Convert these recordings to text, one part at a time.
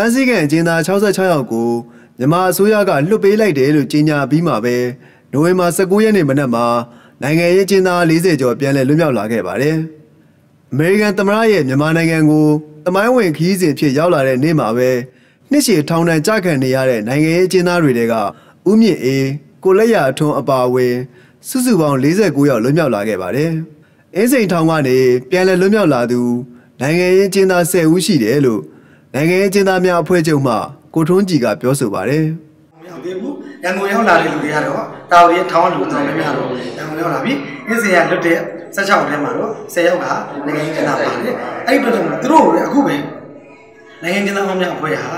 ဖမ်းဆီးခံအကျဉ်းသား66ယောက်ကိုမြန်မာအစိုးရကလွှတ်ပေးလိုက်တယ်လို့ကြေညာပြီးမှပဲနိုဝင်ဘာ19ရက်နေ့မနက်မှာနိုင်ငံရေးအကျဉ်းသား40ကျော်ပြန်လည်လွတ်မြောက်လာခဲ့ပါတယ်။အမေရိကန်သမ္မတရဲ့မြန်မာနိုင်ငံကိုတမိုင်းဝင်ခီးစဉ်ဖြစ်ရောက်လာတဲ့နေ့မှာပဲနှစ်ရှည်ထောင်ဒဏ်ကြခံနေရတဲ့နိုင်ငံရေးအကျဉ်းသားတွေတဲကဥမြင့်အေးကိုလက်ရအထွန်းအပါအဝင်စုစုပေါင်း49ယောက်လွတ်မြောက်လာခဲ့ပါတယ်။အင်းစိန်ထောင်ကနေပြန်လည်လွတ်မြောက်လာသူနိုင်ငံရေးအကျဉ်းသား10ဦးရှိတယ်လို့ နိုင်ငံရေးအကျဉ်းသားများအဖွဲ့ချုပ်မှကိုထွန်းကြည်ကပြောဆိုပါတယ်။မရောက်သေးဘူးရန်ကုန်ရောက်လာတဲ့လူတွေကတော့တာဝရီထောင်းလူတော်များများတော့ရန်ကုန်ရောက်လာပြီအင်းစင်ရလွတ်တဲ့16ထဲမှာတော့10ယောက်ကနိုင်ငံရေးကျန်းမာပါတယ်အဲ့ဒီတော့သူတို့ကအခုပဲနိုင်ငံကျန်းမာများအဖွဲ့ဟာ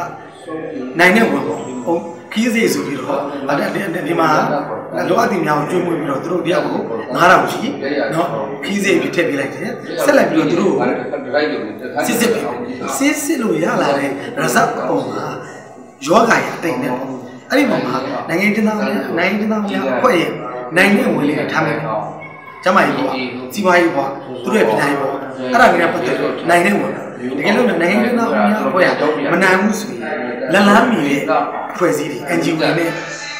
နိုင်ငံဝင်ပေါ့ဟုတ် ခီးစေးဆိုပြီးတော့အဲ့ဒီမှာလောအပ်တင်များကိုကျွေးမွေးပြီးတော့သူတို့တရားကို9000ရှိနော်ခီးစေးပြီးထည့်ပေးလိုက်တယ်ဆက်လိုက်ပြီးတော့သူတို့စစ်စစ်စစ်စစ်လို့ရလာတဲ့ရဇတ်ပုံမှာယောဂါရတိတ်နေပုံအဲ့ဒီပုံမှာနိုင်ငံတင်သားနိုင်ငံတင်သားများအဖွဲ့ရဲ့နိုင်ငံဝင်လေထားမယ်ကျမကြီးပေါ့စီပွားရေးပေါ့သူတို့ရဲ့ပြည်နိုင်ပေါ့အဲ့ဒါကြီးကပတ်သက်လို့နိုင်ငံဝင်တာ ကယ်လို့နိုင်ငံကျန်းမာများအဖွဲ့ကမနိုင်ဘူးဆိုရင်လက်လန်းမီရဲ့အဖွဲ့အစည်းတွေ NGO တွေနဲ့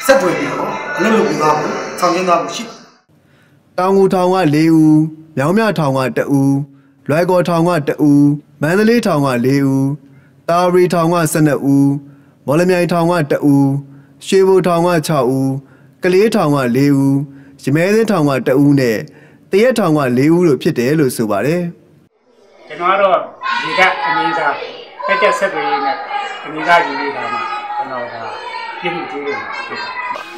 ဆက်သွယ်ပြီးတော့အလုပ်လုပ်ပြီးသွားဖို့ဆောင်ကျင်းသွားဖို့ရှိတယ်တောင်ငူထောင်က4ဦးမြောင်းမြထောင်က2ဦးလွိုင်ကော်ထောင်က2ဦးမန္တလေးထောင်က4ဦးတာရီထောင်က12ဦးမော်လမြိုင်ထောင်က2ဦးရွှေဘိုထောင်က6ဦးကလေးထောင်က4ဦးရမဲသင်းထောင်က2ဦးနဲ့တရက်ထောင်က4ဦးလို့ဖြစ်တယ်လို့ဆိုပါတယ် ကျွန်တော်ကတော့ဒီကအငင်းစားတက်တက်ဆက်တွေနဲ့အငင်းစားယူနေတာမှာကျွန်တော်ကပြည့်မှုကျိုးလို့ဖြစ်တယ်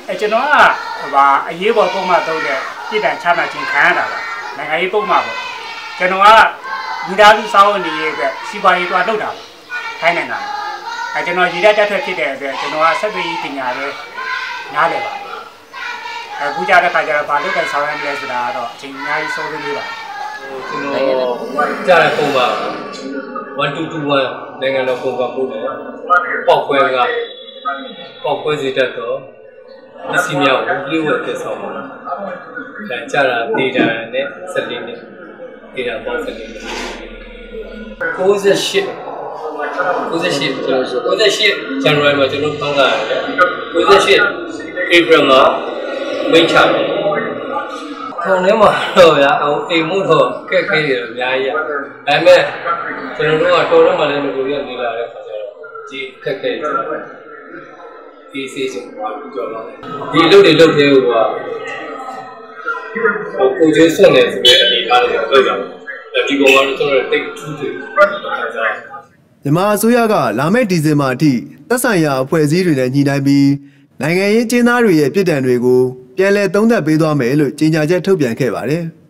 အဲကျွန်တော်ကဟိုအရေးပေါ်ပုံမှန်သုံးတဲ့ပြည်တံချမှတ်ခြင်းခံရတာပါနိုင်ငံရေးပုံမှန်ပေါ့ကျွန်တော်ကဒီသားစုစောင်းနေရဲ့အတွက်စီပွားရေးတော့လုပ်တာပါခိုင်းနေတာအဲကျွန်တော်ရည်ရတက်ထွက်ဖြစ်တဲ့အတွက်ကျွန်တော်ကဆက်သွယ်ရေးပညာလည်းနားလည်ပါတယ်အခုကြတဲ့ခါကျတော့ဘာလို့လဲဆောင်ရမလဲဆိုတာကတော့အချိန်အများကြီးစိုးလို့နေပါတယ် ကျွန်တော်ကြားတဲ့ပုံပါ1221နိုင်ငံတော်ပုံပါပို့တယ်ပေါက်ခွဲကပေါက်ခွဲစေတတ်တော့ပစ္စည်းများကိုလျှို့ဝှက်ပြဆောင်ပါဒါကြားတာဒေတာနဲ့14နဲ့ဒေတာပေါင်း14နဲ့98 98ကျွန်တော်98 January မှာကျွန်တော်ဖမ်းလာတယ်98 April မှာမိတ်ချတယ် ခေါင်းထဲမှာတော့ဗျာဟိုအိမ်မှုတော့ကက်ခဲတယ်အများကြီးอ่ะဒါပေမဲ့ကျွန်တော်တို့ကတော်တော့မှလည်းလူတွေနေလာတဲ့ခါကျတော့ဒီခက်ခဲတယ်ဒီစေးစုံပါကြော်လာဒီအလုပ်တွေလုပ်တဲ့ဟိုကဟိုကိုကျိုးစွန့်နေဆိုတဲ့အနေအထားတွေလောက်ကြတယ်ဒီကောင်ကတော့ကျွန်တော်တိတ်ထူးတယ်ခါကြတယ်မြန်မာအစိုးရကလာမယ့်ဒီဇင်ဘာအထိသက်ဆိုင်ရာအဖွဲ့အစည်းတွေနဲ့ညှိနှိုင်းပြီး နိုင်ငံရေးကျင်းသားတွေရဲ့ပြည်တံတွေကိုပြန်လည်သုံးသပ်ပေးသွားမယ်လို့ကြေညာချက်ထုတ်ပြန်ခဲ့ပါတယ်။